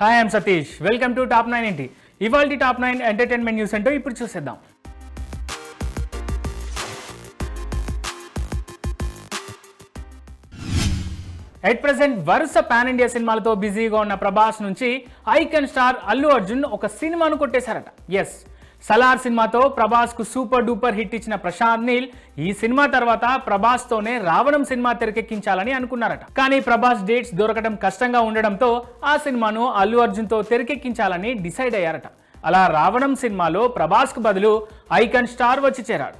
Hi I'm Satish welcome to top nine ఏంటి ఇవాళ top nine entertainment news ఏంటో ఇప్పుడు చూసేద్దాం. ఎట్ ప్రెసెంట్ వరుస పాన్ ఇండియా సినిమాలతో బిజీగా ఉన్న ప్రభాస్ నుంచి ఐకన్ స్టార్ అల్లు అర్జున్ ఒక సినిమాను కొట్టేశారట. ఎస్ సలార్ సినిమాతో ప్రభాస్కు సూపర్ డూపర్ హిట్ ఇచ్చిన ప్రశాంత్ నీల్ ఈ సినిమా తర్వాత ప్రభాస్ తోనే రావణం సినిమా తెరకెక్కించాలని అనుకున్నారట. కానీ ప్రభాస్ డేట్స్ దొరకడం కష్టంగా ఉండడంతో ఆ సినిమాను అల్లు అర్జున్తో తెరకెక్కించాలని డిసైడ్ అయ్యారట. అలా రావణం సినిమాలో ప్రభాస్కు బదులు ఐకన్ స్టార్ వచ్చి చేరాడు.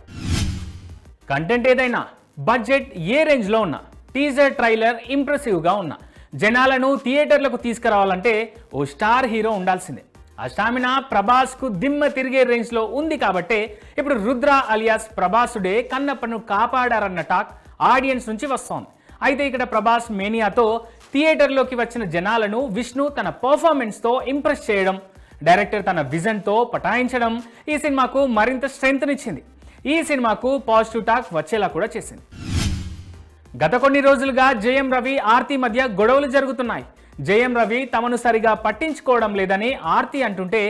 కంటెంట్ ఏదైనా బడ్జెట్ ఏ రేంజ్లో ఉన్నా టీజర్ ట్రైలర్ ఇంప్రెసివ్గా ఉన్నా జనాలను థియేటర్లకు తీసుకురావాలంటే ఓ స్టార్ హీరో ఉండాల్సిందే. ఆ స్టామినా ప్రభాస్కు దిమ్మ తిరిగే రేంజ్లో ఉంది కాబట్టే ఇప్పుడు రుద్ర అలియాస్ ప్రభాసుడే కన్నప్పను కాపాడారన్న టాక్ ఆడియన్స్ నుంచి వస్తోంది. అయితే ఇక్కడ ప్రభాస్ మేనియాతో థియేటర్లోకి వచ్చిన జనాలను విష్ణు తన పర్ఫార్మెన్స్తో ఇంప్రెస్ చేయడం డైరెక్టర్ తన విజన్తో పటాయించడం ఈ సినిమాకు మరింత స్ట్రెంగ్త్నిచ్చింది. ఈ సినిమాకు పాజిటివ్ టాక్ వచ్చేలా కూడా చేసింది. గత కొన్ని రోజులుగా జయం రవి ఆర్తి మధ్య గొడవలు జరుగుతున్నాయి. జయం రవి తమను సరిగా పట్టించుకోవడం లేదని ఆర్తి అంటుంటే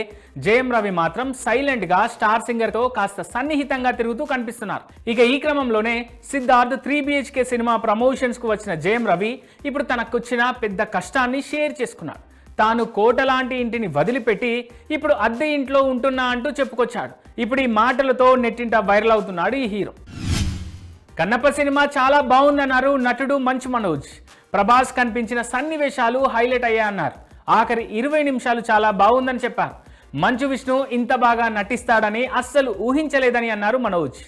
జయం రవి మాత్రం సైలెంట్గా స్టార్ సింగర్తో కాస్త సన్నిహితంగా తిరుగుతూ కనిపిస్తున్నారు. ఇక ఈ క్రమంలోనే సిద్ధార్థ్ త్రీ బిహెచ్కే సినిమా ప్రమోషన్స్కు వచ్చిన జయం రవి ఇప్పుడు తనకొచ్చిన పెద్ద కష్టాన్ని షేర్ చేసుకున్నాడు. తాను కోట లాంటి ఇంటిని వదిలిపెట్టి ఇప్పుడు అద్దె ఇంట్లో ఉంటున్నా అంటూ చెప్పుకొచ్చాడు. ఇప్పుడు ఈ మాటలతో నెట్టింట వైరల్ అవుతున్నాడు ఈ హీరో. కన్నప్ప సినిమా చాలా బాగుందన్నారు నటుడు మంచు మనోజ్. ప్రభాస్ కనిపించిన సన్నివేశాలు హైలైట్ అయ్యాయన్నారు ఆఖరి ఇరవై నిమిషాలు చాలా బాగుందని చెప్పారు. మంచు విష్ణు ఇంత బాగా నటిస్తాడని అస్సలు ఊహించలేదని అన్నారు Manoj.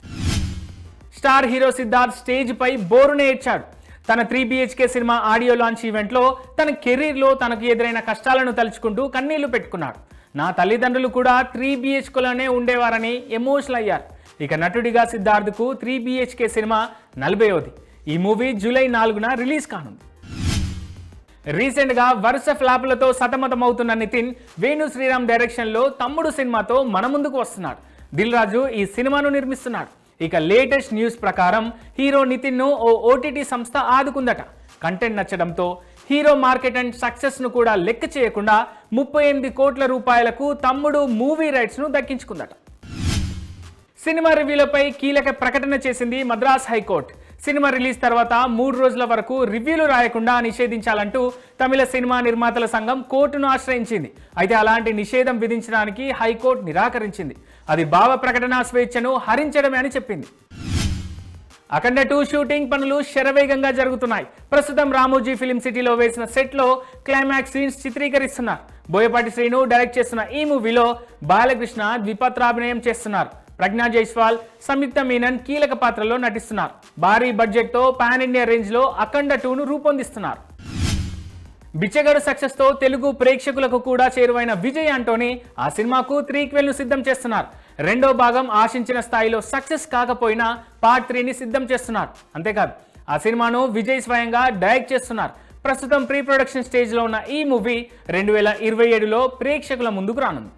Star hero Siddharth stage పై బోరునే ఏడ్చాడు. తన three BHK cinema audio launch ఈవెంట్లో తన కెరీర్లో తనకు ఎదురైన కష్టాలను తలుచుకుంటూ కన్నీళ్ళు పెట్టుకున్నాడు. నా తల్లిదండ్రులు కూడా త్రీ బిహెచ్కేలోనే ఉండేవారని ఎమోషనల్ అయ్యారు. ఇక నటుడిగా సిద్ధార్థ్కు త్రీ బిహెచ్కే సినిమా నలభైవది. ఈ మూవీ జూలై నాలుగున రిలీజ్ కానుంది. రీసెంట్గా వరుస ఫ్లాపులతో సతమతమవుతున్న నితిన్ వేణు శ్రీరామ్ డైరెక్షన్లో తమ్ముడు సినిమాతో మన ముందుకు వస్తున్నాడు. దిల్ రాజు ఈ సినిమాను నిర్మిస్తున్నాడు. ఇక లేటెస్ట్ న్యూస్ ప్రకారం హీరో నితిన్ను ఓ ఓటీటీ సంస్థ ఆదుకుందట. కంటెంట్ నచ్చడంతో హీరో మార్కెట్ అండ్ సక్సెస్ను కూడా లెక్క చేయకుండా ముప్పై ఎనిమిది కోట్ల రూపాయలకు తమ్ముడు మూవీ రైట్స్ను దక్కించుకుందట. సినిమా రివ్యూలపై కీలక ప్రకటన చేసింది మద్రాస్ హైకోర్టు. సినిమా రిలీజ్ తర్వాత మూడు రోజుల వరకు రివ్యూలు రాయకుండా నిషేధించాలంటూ తమిళ సినిమా నిర్మాతల సంఘం కోర్టును ఆశ్రయించింది. అయితే అలాంటి నిషేధం విధించడానికి హైకోర్టు నిరాకరించింది. అది భావ ప్రకటన స్వేచ్ఛను హరించడమే అని చెప్పింది. అఖండ టూ షూటింగ్ పనులు శరవేగంగా జరుగుతున్నాయి. ప్రస్తుతం రామోజీ ఫిలిం సిటీలో వేసిన సెట్లో క్లైమాక్స్ సీన్స్ చిత్రీకరిస్తున్నారు. బోయపాటి శ్రీను డైరెక్ట్ చేస్తున్న ఈ మూవీలో బాలకృష్ణ ద్విపాత్రాభినయం చేస్తున్నారు. ప్రజ్ఞా జైస్వాల్ సంయుక్త మీనన్ కీలక పాత్రలో నటిస్తున్నారు. భారీ బడ్జెట్తో పాన్ ఇండియా రేంజ్లో అఖండ టూను రూపొందిస్తున్నారు. బిచ్చగాడు సక్సెస్తో తెలుగు ప్రేక్షకులకు కూడా చేరువైన విజయ్ ఆంటోనీ ఆ సినిమాకు త్రీక్వెల్ను సిద్ధం చేస్తున్నారు. రెండో భాగం ఆశించిన స్థాయిలో సక్సెస్ కాకపోయినా పార్ట్ త్రీని సిద్ధం చేస్తున్నారు. అంతేకాదు ఆ సినిమాను విజయ్ స్వయంగా డైరెక్ట్ చేస్తున్నారు. ప్రస్తుతం ప్రీ ప్రొడక్షన్ స్టేజ్లో ఉన్న ఈ మూవీ రెండు వేల ఇరవై ఏడులో ప్రేక్షకుల ముందుకు రానుంది.